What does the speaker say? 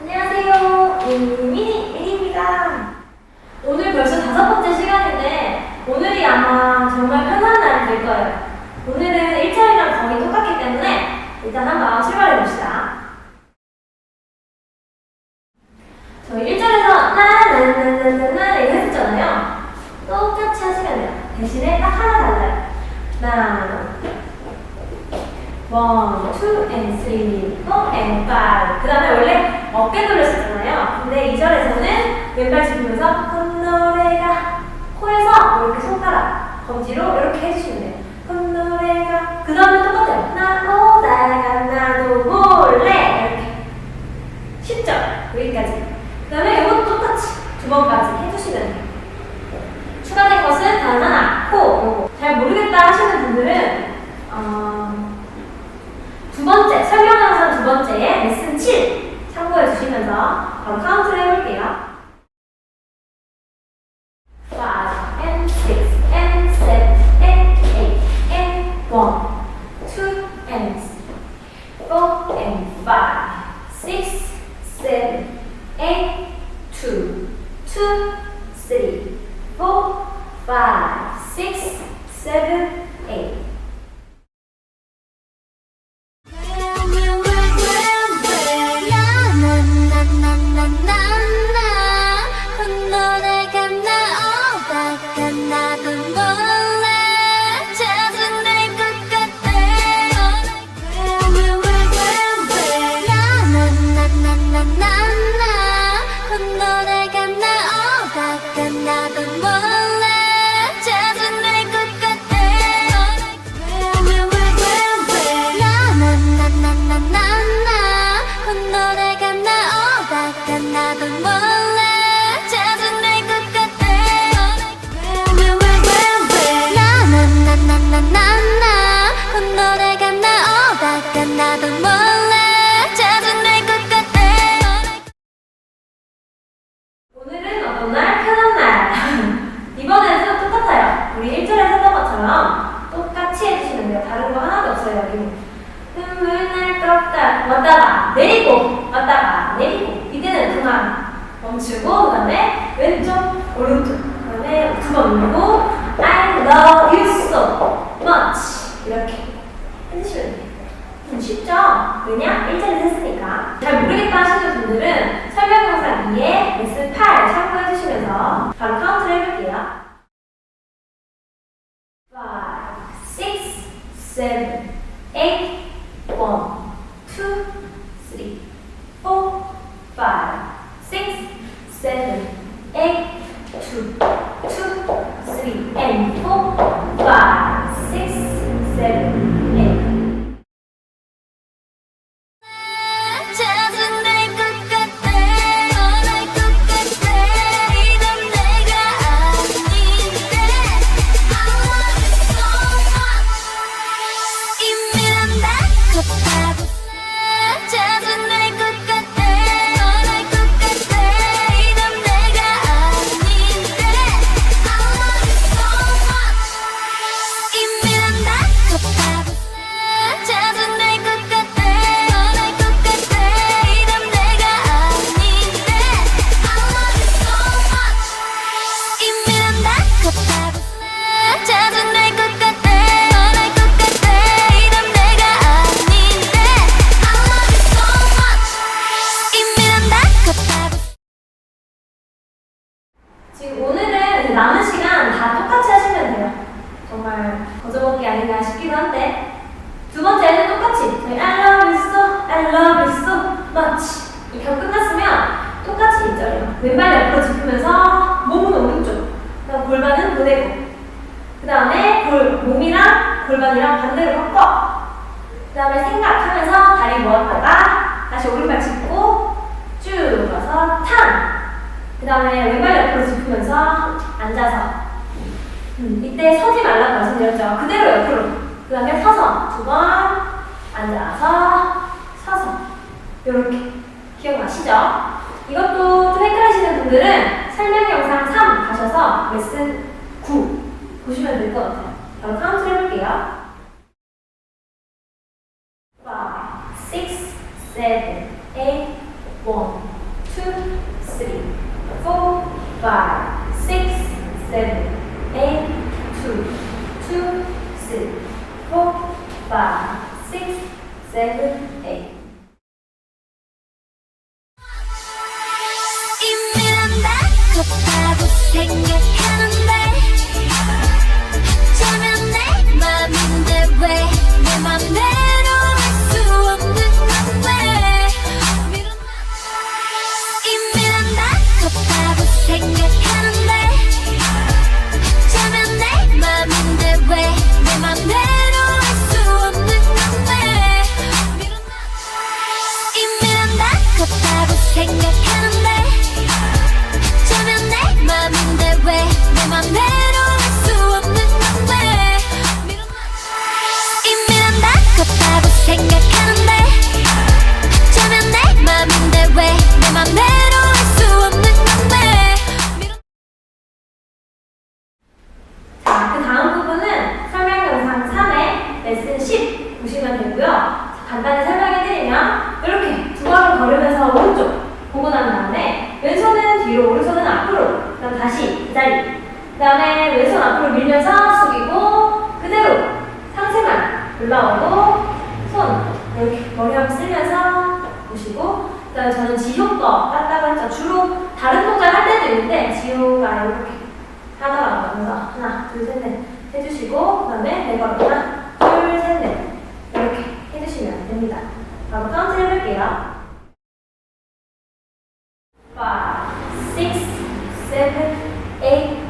안녕하세요. 미니 일입니다. 오늘 벌써 다섯 번째 시간인데 오늘이 아마 정말 편한 날이 될 거예요. 오늘은 1차이랑 거의 똑같기 때문에 일단 한번 똑같이 하시면 돼요. 대신에 딱 하나 달라요. 나 원, 투, 앤 쓰리, 포, 앤 파이브. 그 다음에 원래 어깨 돌렸었잖아요. 근데 2절에서는 왼발 짚으면서 콧노래가 코에서 이렇게 손 7 나도 몰래 짜증날 것 같아 오늘은 어떤 날? 편한 날. 이번에는 똑같아요. 우리 1절에 했던 것처럼 똑같이 해주시면 돼요. 다른 거 하나도 없어요, 여기는. 눈물 날것 같다. 왔다가 내리고, 왔다가 내리고. 이때는 그만 멈추고, 그 다음에 왼쪽, 오른쪽. 그 다음에 두 번 누르고, I love you so much. 이렇게 쉽죠? 왜냐? 1절에 했으니까. 잘 모르겠다 하시는 분들은 설명 영상 위에 레슨 8 참고해 주시면서 바로 카운트를 해볼게요. 5, 6, 7, 8, 1, 2, 3, 왼발 옆으로 짚으면서 몸은 오른쪽, 그다음 골반은 보내고. 그 다음에 골, 몸이랑 골반이랑 반대로 꺾어. 그 다음에 생각하면서 다리 모았다가 다시 오른발 짚고 쭉 와서 탕 그 다음에 왼발 옆으로 짚으면서 앉아서. 음, 이때 서지 말라고 말씀드렸죠. 그대로 옆으로. 그 다음에 서서 두 번 앉아서 서서. 이렇게. 기억나시죠? 이것도 좀 헷갈리시는 분들은 설명 영상 3 가셔서 레슨 9 보시면 될 것 같아요. 바로 카운트 해볼게요. 5, 6, 7, 8, 1, 2, 3, 4, 5, 6, 7, 8, 2, 2, 3, 4, 5, 6, 7, 8. 좋다고 생각하는 앞으로. 그럼 다시 이 자리. 그 다음에 왼손 앞으로 밀면서 숙이고 그대로 상체만 올라오고 손 이렇게 머리 한번 쓸면서 보시고 그 다음에 저는 지효 거 땄다고 했죠. 주로 다른 동작 할 때도 있는데 지효가 이렇게 하나만 그래서 하나, 둘, 셋, 넷 해주시고 그 다음에 네 번 하나, 둘, 셋, 넷 이렇게 해주시면 됩니다. 바로 카운트 해볼게요. seven, eight,